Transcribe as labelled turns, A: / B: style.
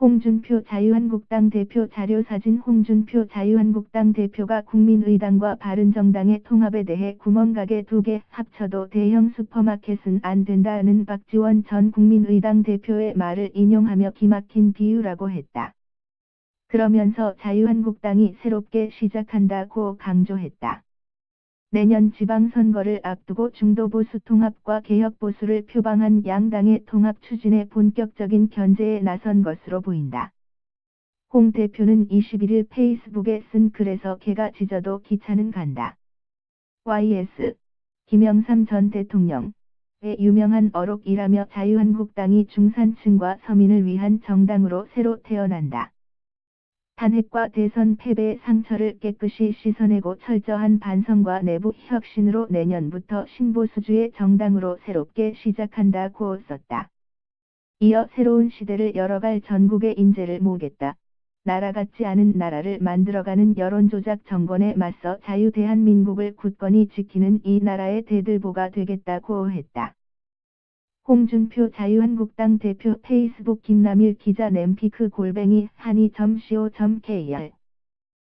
A: 홍준표 자유한국당 대표 자료사진 홍준표 자유한국당 대표가 국민의당과 바른정당의 통합에 대해 구멍가게 두 개 합쳐도 대형 슈퍼마켓은 안 된다는 박지원 전 국민의당 대표의 말을 인용하며 기막힌 비유라고 했다. 그러면서 자유한국당이 새롭게 시작한다고 강조했다. 내년 지방선거를 앞두고 중도보수 통합과 개혁보수를 표방한 양당의 통합 추진에 본격적인 견제에 나선 것으로 보인다. 홍 대표는 21일 페이스북에 쓴 글에서 개가 짖어도 기차는 간다. YS 김영삼 전 대통령의 유명한 어록이라며 자유한국당이 중산층과 서민을 위한 정당으로 새로 태어난다. 탄핵과 대선 패배의 상처를 깨끗이 씻어내고 철저한 반성과 내부 혁신으로 내년부터 신보수주의 정당으로 새롭게 시작한다고 썼다. 이어 새로운 시대를 열어갈 전국의 인재를 모으겠다. 나라 같지 않은 나라를 만들어가는 여론조작 정권에 맞서 자유 대한민국을 굳건히 지키는 이 나라의 대들보가 되겠다고 했다. 홍준표 자유한국당 대표 페이스북 김남일 기자 램피크 골뱅이 한이.co.kr